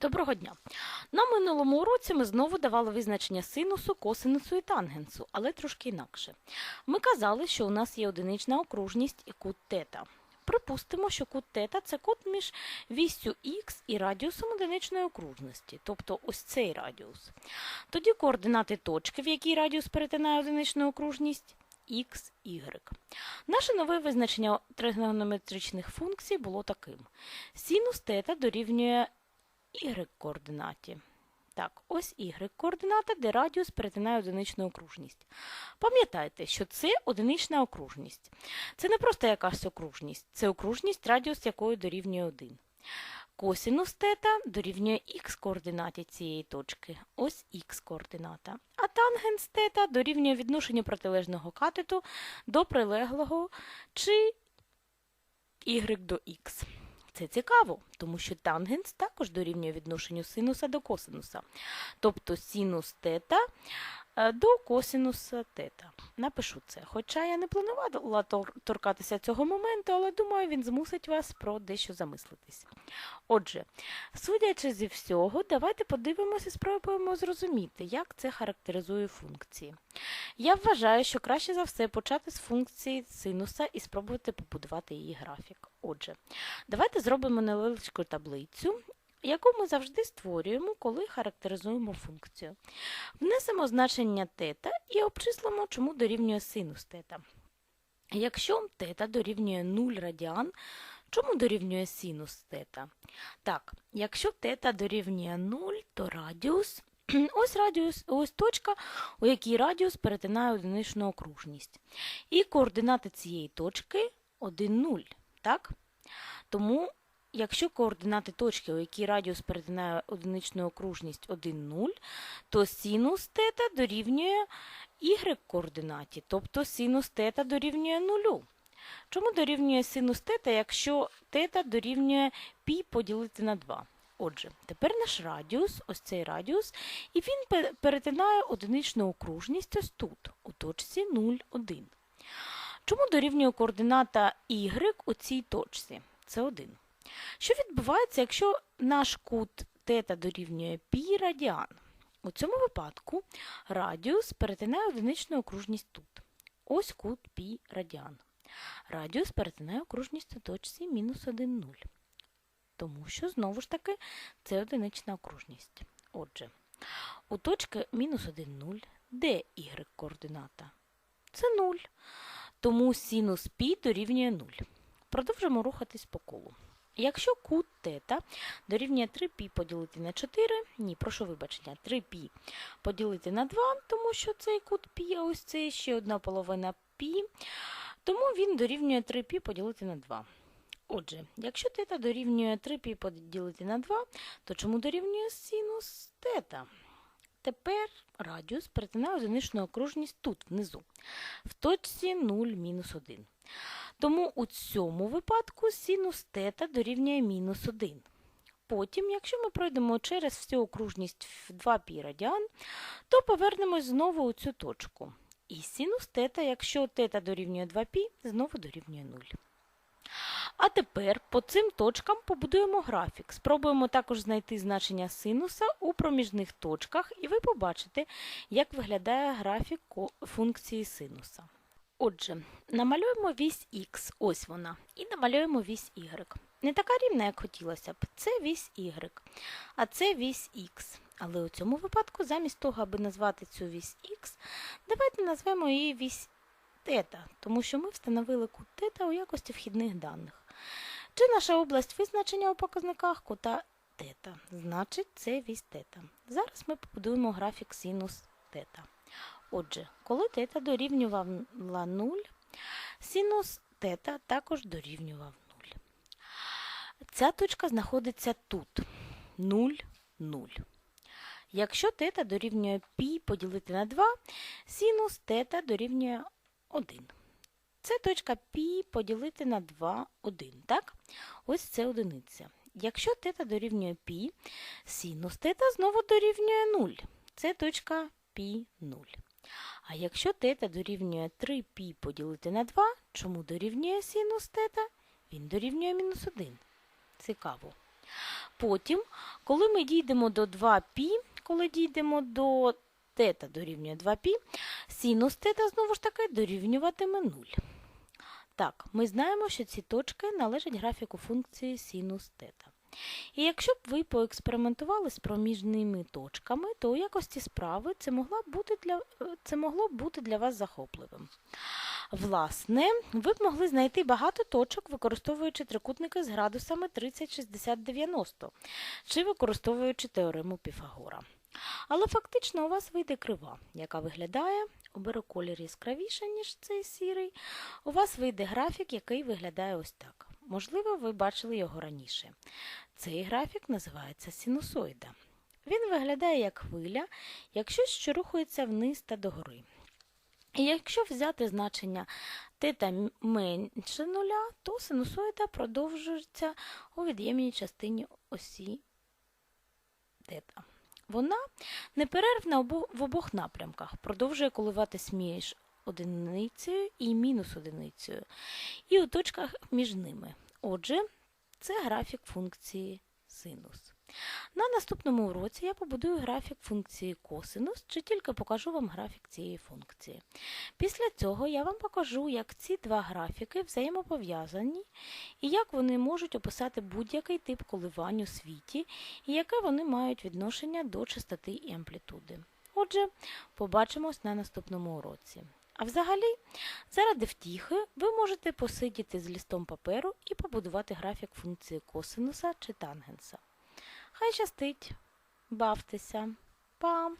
Доброго дня! На минулому уроці ми знову давали визначення синусу, косинусу і тангенсу, але трошки інакше. Ми казали, що у нас є одинична окружність і кут тета. Припустимо, що кут тета – це кут між вістю х і радіусом одиничної окружності, тобто ось цей радіус. Тоді координати точки, в якій радіус перетинає одиничну окружність x, y. Наше нове визначення тригонометричних функцій було таким. Синус тета дорівнює y-координаті. Так, ось y-координата, де радіус перетинає одиничну окружність. Пам'ятайте, що це одинична окружність. Це не просто якась окружність, це окружність, радіус якої дорівнює 1. Косінус тета дорівнює х-координаті цієї точки. Ось х-координата. А тангенс тета дорівнює відношенню протилежного катету до прилеглого чи y до х. Це цікаво, тому що тангенс також дорівнює відношенню синуса до косинуса. Тобто синус тета до косинуса тета. Напишу це. Хоча я не планувала торкатися цього моменту, але думаю, він змусить вас про дещо замислитись. Отже, судячи зі всього, давайте подивимося і спробуємо зрозуміти, як це характеризує функції. Я вважаю, що краще за все почати з функції синуса і спробувати побудувати її графік. Отже, давайте зробимо невеличку таблицю, яку ми завжди створюємо, коли характеризуємо функцію. Внесемо значення тета і обчислимо, чому дорівнює синус тета. Якщо тета дорівнює 0 радіан, чому дорівнює синус тета? Так, якщо тета дорівнює 0, то радіус Ось радіус, ось точка, у якій радіус перетинає одиничну окружність. І координати цієї точки 1, 0. Так? Тому, якщо координати точки, у якій радіус перетинає одиничну окружність 1, 0, то синус тета дорівнює y-координаті, тобто синус тета дорівнює 0. Чому дорівнює синус тета, якщо тета дорівнює π поділити на 2? Отже, тепер наш радіус, ось цей радіус, і він перетинає одиничну окружність ось тут, у точці 0, 1. Чому дорівнює координата y у цій точці? Це 1. Що відбувається, якщо наш кут тета дорівнює пі радіан? У цьому випадку радіус перетинає одиничну окружність тут. Ось кут пі радіан. Радіус перетинає окружність у точці мінус 1 0. Тому що, знову ж таки, це одинична окружність. Отже, у точки мінус 1 0, де y координата? Це 0. Тому синус пі дорівнює 0. Продовжимо рухатись по колу. Якщо кут тета дорівнює 3π поділити на 4, ні, прошу вибачення, 3π поділити на 2, тому що цей кут π, а ось це ще одна половина π, тому він дорівнює 3π поділити на 2. Отже, якщо тета дорівнює 3π поділити на 2, то чому дорівнює синус тета? Тепер радіус перетинає одиничну окружність тут, внизу, в точці 0, мінус 1. Тому у цьому випадку синус тета дорівнює мінус 1. Потім, якщо ми пройдемо через всю окружність в 2π радіан, то повернемось знову у цю точку. І синус тета, якщо тета дорівнює 2π, знову дорівнює 0. А тепер по цим точкам побудуємо графік. Спробуємо також знайти значення синуса у проміжних точках, і ви побачите, як виглядає графік функції синуса. Отже, намалюємо вісь х, ось вона, і намалюємо вісь y. Не така рівна, як хотілося б. Це вісь y, а це вісь х. Але у цьому випадку, замість того, аби назвати цю вісь х, давайте назвемо її вісь тета, тому що ми встановили кут тета у якості вхідних даних. Чи наша область визначення у показниках кута тета? Значить, це вісь тета. Зараз ми побудуємо графік синус тета. Отже, коли тета дорівнювала 0, синус тета також дорівнював 0. Ця точка знаходиться тут 0, 0. Якщо тета дорівнює пі поділити на 2, синус тета дорівнює 1. Це точка пі поділити на 2, 1. так? Ось це одиниця. Якщо тета дорівнює пі, синус тета знову дорівнює 0. Це точка пі 0. А якщо тета дорівнює 3π поділити на 2, чому дорівнює синус тета? Він дорівнює мінус 1. Цікаво. Потім, Коли ми дійдемо до 2π, коли дійдемо до тета дорівнює 2π, синус тета знову ж таки дорівнюватиме 0. Так, ми знаємо, що ці точки належать графіку функції синус тета. І якщо б ви поекспериментували з проміжними точками, то у якості справи це, могла бути для, це могло б бути для вас захопливим. Власне, ви б могли знайти багато точок, використовуючи трикутники з градусами 30, 60, 90, чи використовуючи теорему Піфагора. Але фактично у вас вийде крива, яка виглядає, оберу колір яскравіше, ніж цей сірий, у вас вийде графік, який виглядає ось так. Можливо, ви бачили його раніше. Цей графік називається синусоїда. Він виглядає як хвиля, як щось, що рухається вниз та догори. І якщо взяти значення тета менше нуля, то синусоїда продовжується у від'ємній частині осі тета. Вона неперервна в обох напрямках, продовжує коливатись між одиницею і мінус одиницею, і у точках між ними. Отже, це графік функції синус. На наступному уроці я побудую графік функції косинус, чи тільки покажу вам графік цієї функції. Після цього я вам покажу, як ці два графіки взаємопов'язані і як вони можуть описати будь-який тип коливань у світі, і яке вони мають відношення до частоти і амплітуди. Отже, побачимось на наступному уроці. А взагалі, заради втіхи, ви можете посидіти з лістом паперу і побудувати графік функції косинуса чи тангенса. Хай щастить, бавтеся, пам!